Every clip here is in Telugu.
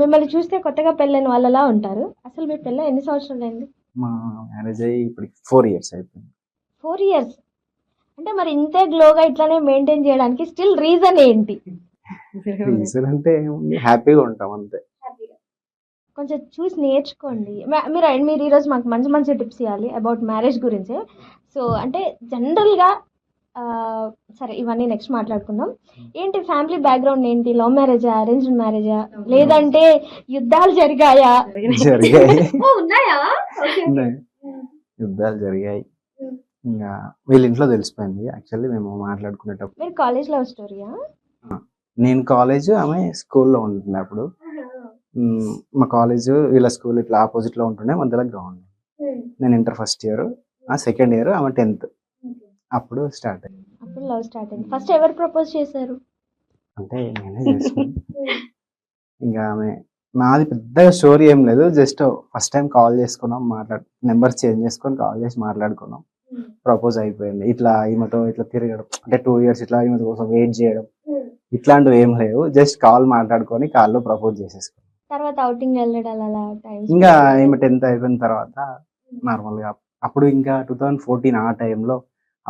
మిమ్మల్ని చూస్తే కొత్తగా పెళ్ళైన వాళ్ళలా ఉంటారు. అసలు మీ పెళ్ళ ఎన్ని సంవత్సరాలు అయింది మా మ్యారేజ్ అయ్యి ఇప్పుడు ఫోర్ ఇయర్స్ అయిపోయింది. ఫోర్ ఇయర్స్ అంటే మరి ఇంతే గ్లోగా ఇట్లానే మెయింటైన్ చేయడానికి స్టిల్ రీజన్ ఏంటి? రీజన్ అంటే హ్యాపీగా ఉంటాం అంతే. కొంచెం చూసి నేర్చుకోండి. మీరు మీరు ఈరోజు మాకు మంచి మంచి టిప్స్ ఇవ్వాలి అబౌట్ మ్యారేజ్ గురించి. సో అంటే జనరల్గా సరే ఇవన్నీ నెక్స్ట్ మాట్లాడుకుందాం. ఏంటి ఫ్యామిలీ బ్యాక్గ్రౌండ్ ఏంటి? లవ్ మ్యారేజా అరేంజ్డ్ మ్యారేజా లేదంటే యుద్ధాలు జరిగాయా? ఉన్నాయా. యుద్ధాలు జరిగాయి. ఇంకా వీళ్ళ ఇంట్లో తెలిసిపోయింది. యాక్చువల్లీ మేము మాట్లాడుకునేటప్పుడు. మీరు కాలేజ్ లవ్ స్టోరీయా నేను కాలేజ్ ఆమె స్కూల్లో ఉంటుండే అప్పుడు. మ్, మా కాలేజ్ వీళ్ళ స్కూల్ ఇట్లా ఆపోజిట్లో ఉంటుండే మధ్యలో గ్రౌండ్ నేను ఇంటర్ ఫస్ట్ ఇయర్ ఆ సెకండ్ ఇయర్ ఆమె టెన్త్ అప్పుడు స్టార్ట్ అయింది. అప్పుడు లవ్ స్టార్ట్ అయింది. ఫస్ట్ ఎవరు ప్రపోజ్ చేశారు? అంటే నేనే చేసుకున్నాను ఇంకా ఆమె నాది పెద్దగా స్టోరీ ఏం లేదు. జస్ట్ ఫస్ట్ టైం కాల్ చేసుకున్నాం మాట్లాడు నెంబర్ చేంజ్ చేసుకొని కాల్ చేసి మాట్లాడుకున్నాం. ప్రపోజ్ అయిపోయింది. ఇట్లా ఈమెతో ఇట్లా తిరగడం అంటే టూ ఇయర్స్ ఇట్లా ఈమె కోసం వెయిట్ చేయడం ఇట్లాంటివి ఏం లేవు. జస్ట్ కాల్ మాట్లాడుకొని కాల్లో ప్రపోజ్ చేసేసుకున్నాం. తర్వాత అవుటింగ్ వెళ్ళడం అలా టైం ఇంకా ఈమె టెన్త్ అయిపోయిన తర్వాత నార్మల్గా అప్పుడు ఇంకా టూ థౌజండ్ ఫోర్టీన్ ఆ టైంలో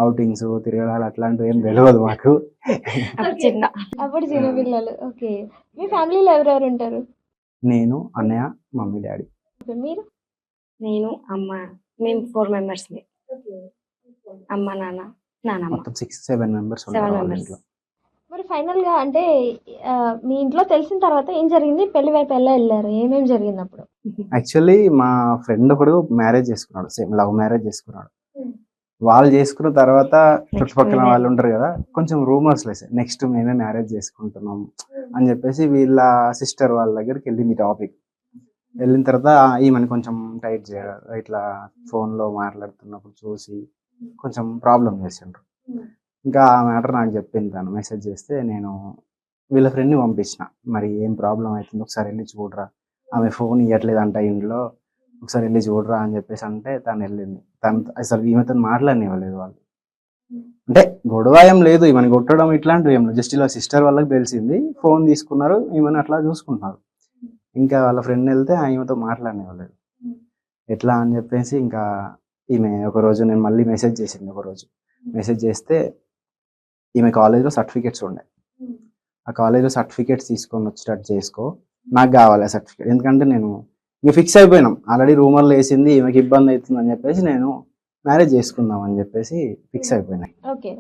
అవుటింగ్స్ తిరగడాలు అట్లాంటివి ఏం తెలియదు మాకు. చిన్న. అప్పుడు చిన్న పిల్లలు. ఓకే మీ ఫ్యామిలీలో ఎవరెవరు ఉంటారు? నేను అన్నయ్య మమ్మీ డాడీ. ఓకే మీరు? నేను అమ్మ మేము ఫోర్ మెంబర్స్ అమ్మ నాన్న మొత్తం సిక్స్ సెవెన్ మెంబర్స్ members. ఇంట్లో. మరి ఫైనల్గా అంటే మీ ఇంట్లో తెలిసిన తర్వాత ఏం జరిగింది? పెళ్ళి వైపు ఎలా వెళ్ళారు? ఏమేం జరిగింది అప్పుడు? యాక్చువల్లీ మా ఫ్రెండ్ ఒకడు మ్యారేజ్ చేసుకున్నాడు సేమ్ లవ్ మ్యారేజ్ చేసుకున్నాడు. వాళ్ళు చేసుకున్న తర్వాత చుట్టుపక్కల. వాళ్ళు ఉంటారు కదా కొంచెం రూమర్స్ లేసే నెక్స్ట్ మేమే మ్యారేజ్ చేసుకుంటున్నాం అని చెప్పేసి వీళ్ళ సిస్టర్ వాళ్ళ దగ్గరికి వెళ్ళింది టాపిక్ వెళ్ళిన తర్వాత ఈమెను కొంచెం టైట్ చేయడం ఇట్లా phone లో మాట్లాడుతున్నప్పుడు చూసి కొంచెం ప్రాబ్లం చేసిండ్రు. ఇంకా ఆ మ్యాటర్ నాకు చెప్పింది తను. మెసేజ్ చేస్తే నేను వీళ్ళ ఫ్రెండ్ని పంపించిన. మరి ఏం ప్రాబ్లం అవుతుంది? ఒకసారి వెళ్ళి చూడరా. ఆమె ఫోన్ ఇవ్వట్లేదు అంట ఇంట్లో. ఒకసారి వెళ్ళి చూడరా అని చెప్పేసి అంటే తను వెళ్ళింది. తను అసలు ఈమెతో మాట్లాడనివ్వలేదు వాళ్ళు. అంటే గొడవ ఏం లేదు ఈమెను కొట్టడం ఇట్లాంటివి ఏం జస్ట్ ఇలా సిస్టర్ వాళ్ళకి తెలిసింది ఫోన్ తీసుకున్నారు ఈమెను అట్లా చూసుకుంటున్నారు. ఇంకా వాళ్ళ ఫ్రెండ్ వెళ్తే ఆ ఈమెతో మాట్లాడనివ్వలేదు. ఎట్లా అని చెప్పేసి ఇంకా ఈమె ఒక రోజు నేను మళ్ళీ మెసేజ్ చేసింది ఒకరోజు మెసేజ్ చేస్తే ఈమె కాలేజ్లో సర్టిఫికేట్స్ ఉండే. ఆ కాలేజ్లో సర్టిఫికేట్స్ తీసుకొని వచ్చేటట్టు చేసుకో. నాకు కావాలి ఆ సర్టిఫికేట్. ఎందుకంటే నేను ఇంక ఫిక్స్ అయిపోయినాం. ఆల్రెడీ రూమర్లు వేసింది ఈమెకి ఇబ్బంది అవుతుంది అని చెప్పేసి నేను మ్యారేజ్ చేసుకుందాం అని చెప్పేసి ఫిక్స్ అయిపోయినాయి ఓకే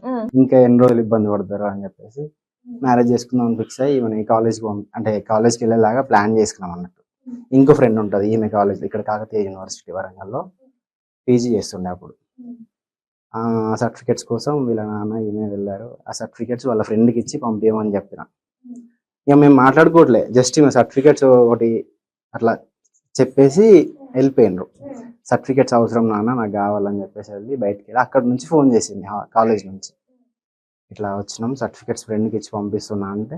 ఇంకా ఎన్ని రోజులు ఇబ్బంది పడతారు అని చెప్పేసి మ్యారేజ్ చేసుకుందాం అని ఫిక్స్ అయ్యి ఈమె కాలేజ్కి అంటే కాలేజ్కి వెళ్ళేలాగా ప్లాన్ చేసుకున్నాం అన్నట్టు. ఇంకో ఫ్రెండ్ ఉంటుంది ఈమె కాలేజ్ ఇక్కడ కాకతీయ యూనివర్సిటీ వరంగల్లో పీజీ చేస్తుండే అప్పుడు. ఆ సర్టిఫికెట్స్ కోసం వీళ్ళ నాన్న ఈమె వెళ్ళారు. ఆ సర్టిఫికెట్స్ వాళ్ళ ఫ్రెండ్కి ఇచ్చి పంపించమని చెప్పిన. ఇక మేము మాట్లాడుకోవట్లే జస్ట్ ఈమె సర్టిఫికెట్స్ ఒకటి అట్లా చెప్పేసి వెళ్ళిపోయినరు సర్టిఫికెట్స్ అవసరం నాన్న నాకు కావాలని చెప్పేసి వెళ్ళి బయటికి వెళ్ళి అక్కడ నుంచి ఫోన్ చేసింది కాలేజ్ నుంచి. ఇట్లా వచ్చినాం సర్టిఫికెట్స్ ఫ్రెండ్కి ఇచ్చి పంపిస్తున్నా అంటే.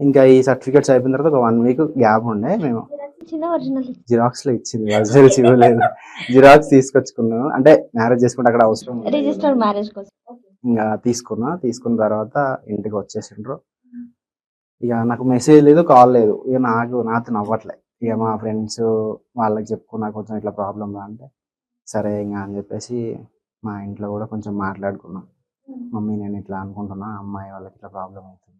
ఇంకా ఈ సర్టిఫికెట్స్ అయిపోయిన తర్వాత ఒక వన్ వీక్ గ్యాప్ ఉండే మేము జిరాక్స్లో ఇచ్చింది ఒరిజినల్స్ ఇవ్వలేదు. జిరాక్స్ తీసుకొచ్చుకున్నాను. అంటే మ్యారేజ్ చేసుకుంటే అక్కడ అవసరం మ్యారేజ్ కోసం. ఇంకా తీసుకున్నా తీసుకున్న తర్వాత ఇంటికి వచ్చేసిండ్రు. ఇక నాకు మెసేజ్ లేదు కాల్ లేదు. ఇక నాకు నాతో నవ్వట్లే. ఇక మా ఫ్రెండ్స్ వాళ్ళకి చెప్పుకున్నా కొంచెం ఇట్లా ప్రాబ్లం రా అంటే సరే ఇంకా అని చెప్పేసి మా ఇంట్లో కూడా కొంచెం మాట్లాడుకున్నాం. మమ్మీ నేను ఇట్లా అనుకుంటున్నా అమ్మాయి వాళ్ళకి ఇట్లా ప్రాబ్లం అవుతుంది.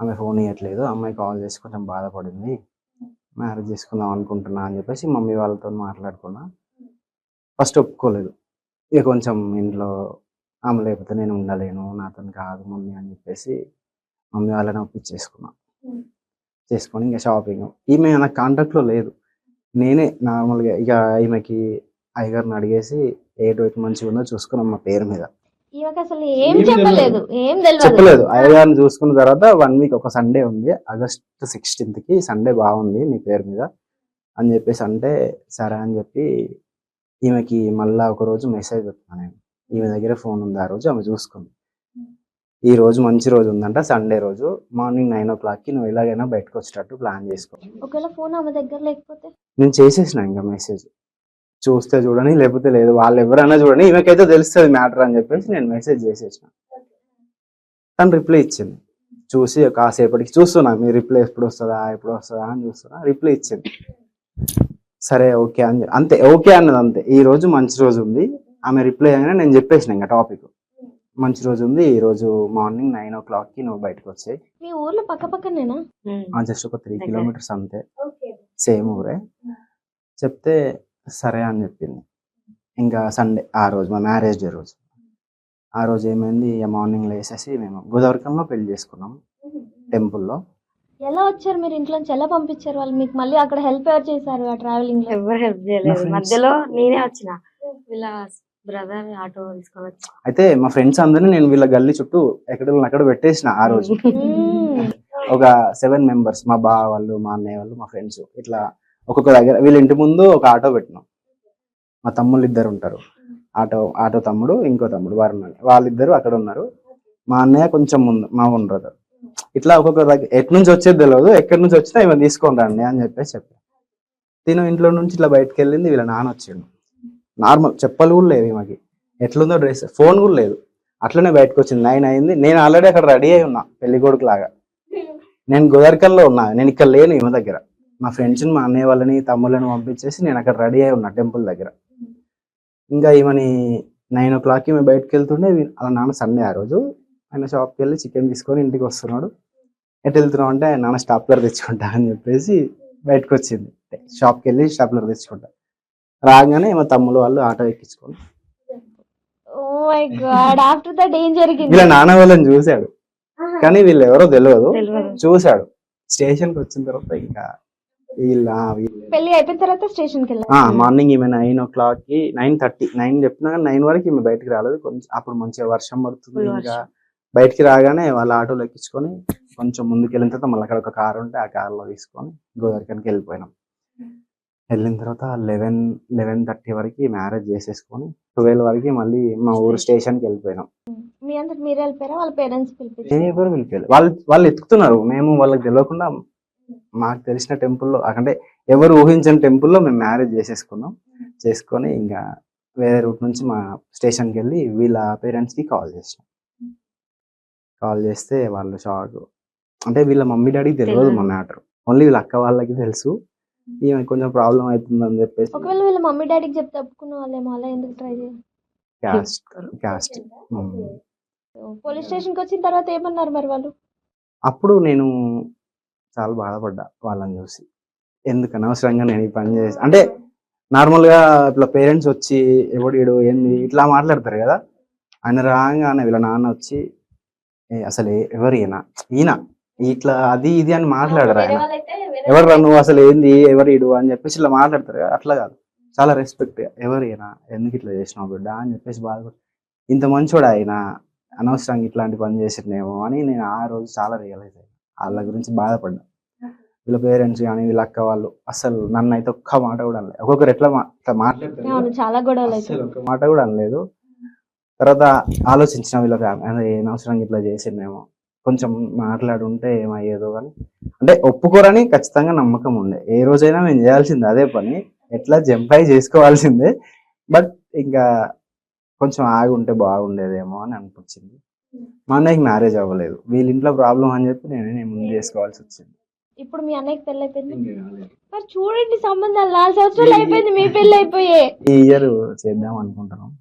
ఆమె ఫోన్ ఇవ్వట్లేదు అమ్మాయి కాల్ చేసి కొంచెం బాధపడింది. మ్యారేజ్ చేసుకుందాం అనుకుంటున్నా అని చెప్పేసి మమ్మీ వాళ్ళతో మాట్లాడుకున్నా. ఫస్ట్ ఒప్పుకోలేదు. ఇక కొంచెం ఇంట్లో ఆమె లేకపోతే నేను ఉండలేను నాతో కాదు మమ్మీ అని చెప్పేసి మమ్మీ వాళ్ళని ఒప్పించేసుకున్నా. చేసుకొని ఇంకా షాపింగ్ ఈమె నాకు కాంటాక్ట్లో లేదు. నేనే నార్మల్గా ఇక ఈమెకి అయ్యగారిని అడిగేసి ఏ డేట్ మంచిగా ఉందో చూసుకున్నాం మా పేరు మీద. ఈమెకి అసలు ఏం చెప్పలేదు. ఏం తెలియదు చెప్పలేదు. అయ్యగారిని చూసుకున్న తర్వాత వన్ వీక్ ఒక సండే ఉంది. ఆగస్ట్ సిక్స్టీన్త్కి సండే బాగుంది మీ పేరు మీద. అని చెప్పేసి అంటే సరే అని చెప్పి ఈమెకి మళ్ళా ఒక రోజు మెసేజ్ పెట్టినా నేను. ఈమె దగ్గర ఫోన్ ఉంది ఆ రోజు ఆమె చూసుకుంది. ఈ రోజు మంచి రోజు ఉందంట సండే రోజు. మార్నింగ్ నైన్ ఓ క్లాక్కి నువ్వు ఎలాగైనా బయటకు వచ్చేటట్టు ప్లాన్ చేసుకో. ఒకవేళ ఫోన్ ఆమె దగ్గర లేకపోతే? నేను చేసేసిన ఇంకా మెసేజ్ చూస్తే చూడని లేకపోతే లేదు. వాళ్ళు ఎవరైనా చూడండి ఈమెకైతే తెలుస్తుంది మ్యాటర్ అని చెప్పేసి నేను మెసేజ్ చేసేసిన. తను రిప్లై ఇచ్చింది. చూసి కాసేపటికి చూస్తున్నా మీ రిప్లై ఎప్పుడు వస్తుందా ఎప్పుడు వస్తుందా అని చూస్తున్నా రిప్లై ఇచ్చింది. సరే ఓకే అని అంతే ఓకే అన్నది అంతే. ఈ రోజు మంచి రోజు ఉంది. ఆమె రిప్లై అయినా నేను చెప్పేసిన ఇంకా టాపిక్ మంచి రోజు ఉంది. ఈ రోజు మార్నింగ్ నైన్ ఓ క్లాక్కి నువ్వు బయటకు వచ్చాయి మీ ఊర్లో పక్క పక్కనేనా. జస్ట్ ఒక త్రీ. కిలోమీటర్స్ అంతే. సేమ్ ఊరే. చెప్తే సరే అని చెప్పింది. ఇంకా సండే ఆ రోజు మా మ్యారేజ్ డే రోజు. ఆ రోజు ఏమైంది? మార్నింగ్ లేసేసి మేము గోదావరికంలో పెళ్ళి చేసుకున్నాం. టెంపుల్లో. ఎలా వచ్చారు మీరు ఇంట్లో నుంచి ఎలా పంపించారు వాళ్ళు? మీకు మళ్ళీ అక్కడ హెల్ప్ ఎవరు చేశారు ఆ ట్రావెలింగ్లో? ఎవరు హెల్ప్ చేయలేదు. మధ్యలో నేనే వచ్చిన. వీళ్ళ బ్రదర్ ఆటో తీసుకొని వచ్చి అయితే మా ఫ్రెండ్స్ అందరినీ నేను వీళ్ళ గల్లీ చుట్టూ ఎక్కడ అక్కడ పెట్టేసిన ఆ రోజు. మ్మ్. ఒక సెవెన్ మెంబర్స్ మా బావ వాళ్ళు మా అన్నయ్య వాళ్ళు మా ఫ్రెండ్స్ ఇట్లా ఒక్కొక్క దగ్గర వీళ్ళ ఇంటి ముందు ఒక ఆటో పెట్టినాం. మా తమ్ముళ్ళు ఇద్దరు ఉంటారు. ఆటో ఆటో తమ్ముడు ఇంకో తమ్ముడు వరుణ్ అని వాళ్ళిద్దరు అక్కడ ఉన్నారు. మా అన్నయ్య కొంచెం ముందు మా ఓన్ బ్రదర్ ఇట్లా ఒక్కొక్క దగ్గర ఎటు నుంచి వచ్చేది తెలియదు ఎక్కడి నుంచి వచ్చినా ఇవన్నీ తీసుకొని రండి అని చెప్పేసి చెప్పాను తిను ఇంట్లో నుంచి ఇట్లా బయటకు వెళ్ళింది వీళ్ళ నాన్న వచ్చిండు. నార్మల్ చెప్పలు కూడా లేవు ఈమెకి. ఎట్లుందో డ్రెస్ ఫోన్ కూడా లేదు. అట్లనే బయటకు వచ్చింది నైన్ అయింది. నేను ఆల్రెడీ అక్కడ రెడీ అయి ఉన్నా పెళ్ళి కొడుకు లాగా నేను గోదావరికల్లో ఉన్నా నేను ఇక్కడ లేను ఈమె దగ్గర. మా ఫ్రెండ్స్ని మా అన్నయ్య వాళ్ళని తమ్ముళ్ళని పంపించేసి నేను అక్కడ రెడీ అయి ఉన్నా టెంపుల్ దగ్గర. ఇంకా ఈమెని నైన్ ఓ క్లాక్కి మేము బయటకు వెళ్తుండే అలా నాన్న సండే ఆ రోజు. ఆయన షాప్కి వెళ్ళి చికెన్ తీసుకొని ఇంటికి వస్తున్నాడు. ఎటు వెళ్తున్నావు అంటే నాన్న స్టాప్లర్ తెచ్చుకుంటా అని చెప్పేసి బయటకు వచ్చింది షాప్కి వెళ్ళి స్టాప్లర్ తెచ్చుకుంటా. రాగానే మా తమ్ముడు వాళ్ళు ఆటో ఎక్కించుకొని. Oh my god after that ఏం జరిగింది? వీళ్ళ నాన్న వాళ్ళని చూశాడు. కానీ వీళ్ళు ఎవరో తెలియదు చూశాడు. స్టేషన్కి వచ్చిన తర్వాత ఇంకా వీళ్ళ వీళ్ళ పెళ్ళి అయిపోయిన తర్వాత స్టేషన్కి వెళ్ళారు మార్నింగ్ ఈమె నైన్ ఓ క్లాక్కి నైన్ థర్టీ నైన్ చెప్పినా నైన్ వరకు ఈమె బయటికి రాలేదు. కొంచెం అప్పుడు మంచిగా వర్షం పడుతుంది ఇంకా. బయటికి రాగానే వాళ్ళ ఆటోలో ఎక్కించుకొని కొంచెం ముందుకు వెళ్ళిన తర్వాత మళ్ళీ అక్కడ ఒక కార్ ఉంటే ఆ car లో తీసుకొని గోదావరికి వెళ్ళిపోయినాం. వెళ్ళిన తర్వాత లెవెన్ లెవెన్ థర్టీ వరకు మ్యారేజ్ చేసేసుకొని ట్వెల్వ్ వరకు మళ్ళీ మా ఊరు స్టేషన్కి వెళ్ళిపోయినాం. మీ మీరే వెళ్ళిపోయారా? వాళ్ళ పేరెంట్స్ ఎవరు వెళ్ళిపోయారు వాళ్ళు వాళ్ళు ఎత్తుకుతున్నారు మేము వాళ్ళకి తెలియకుండా మాకు తెలిసిన టెంపుల్లో అంటే ఎవరు ఊహించని టెంపుల్లో మేము మ్యారేజ్ చేసేసుకున్నాం. చేసుకొని ఇంకా వేరే రూట్ నుంచి మా స్టేషన్కి వెళ్ళి వీళ్ళ పేరెంట్స్కి కాల్ చేసినాం. కాల్ చేస్తే వాళ్ళు షాక్ అంటే వీళ్ళ మమ్మీ డాడీకి తెలియదు మా మ్యాటర్ ఓన్లీ వీళ్ళ అక్క వాళ్ళకి తెలుసు. ఈమె కొంచెం ప్రాబ్లం అవుతుందని చెప్పేసి ఒకవేళ వీళ్ళ మమ్మీ డాడీకి చెప్తే ఒప్పుకున్న వాళ్ళేమో అలా ఎందుకు ట్రై చేయాలి? క్యాస్ట్ క్యాస్ట్ పోలీస్ స్టేషన్కి వచ్చిన తర్వాత ఏమన్నారు మరి వాళ్ళు? అప్పుడు నేను చాలా బాధపడ్డా వాళ్ళని చూసి. ఎందుకు అనవసరంగా నేను ఈ పని చేసి అంటే నార్మల్గా ఇట్లా పేరెంట్స్ వచ్చి ఎవడు ఏంది? ఇట్లా మాట్లాడతారు కదా. ఆయన రాగానే వీళ్ళ నాన్న వచ్చి "ఏ, అసలు ఎవరు ఈయన? ఈయన? ఇట్లా అది ఇది అని మాట్లాడరు ఆయన. ఎవరు నువ్వు అసలు ఏంది? ఎవరు ఇడు అని చెప్పేసి ఇట్లా మాట్లాడతారు అట్లా కాదు. చాలా రెస్పెక్ట్ ఎవరు ఈయన? ఎందుకు ఇట్లా చేసినావు బిడ్డ అని చెప్పేసి బాధపడి. ఇంత మంచోడు ఆయన అనవసరంగా ఇట్లాంటి పని చేసినేమో అని నేను ఆ రోజు చాలా రియలైజ్ అయ్యాను వాళ్ళ గురించి బాధపడ్డా. వీళ్ళ పేరెంట్స్ కానీ వీళ్ళ అక్క వాళ్ళు అసలు నన్ను అయితే ఒక్క మాట కూడా అనలేదు ఒక్కొక్కరు ఎట్లా ఇట్లా మాట్లాడతారు ఒక్క మాట కూడా అనలేదు. తర్వాత ఆలోచించిన వీళ్ళ ఫ్యామిలీ అనవసరంగా ఇట్లా చేసిందేమో కొంచెం మాట్లాడుంటే ఏమయ్యేదో కానీ అంటే ఒప్పుకోరని ఖచ్చితంగా నమ్మకం ఉండే. ఏ రోజైనా మేము చేయాల్సిందే అదే పని. ఎట్లా జంప్ అయి చేసుకోవాల్సిందే. బట్ ఇంకా కొంచెం ఆగి ఉంటే బాగుండేదేమో అని అనిపించింది. మా అన్నయ్యకి మ్యారేజ్ అవ్వలేదు. వీళ్ళ ఇంట్లో ప్రాబ్లం అని చెప్పి నేను ముందు చేసుకోవాల్సి వచ్చింది. ఇప్పుడు మీ అన్నయ్యకి పెళ్ళి అయిపోయింది మరి చూడండి సంబంధాలు. నాలుగు సంవత్సరాలు అయిపోయింది మీ పెళ్ళి అయిపోయే ఈ ఇయర్ చేద్దాం అనుకుంటున్నాం.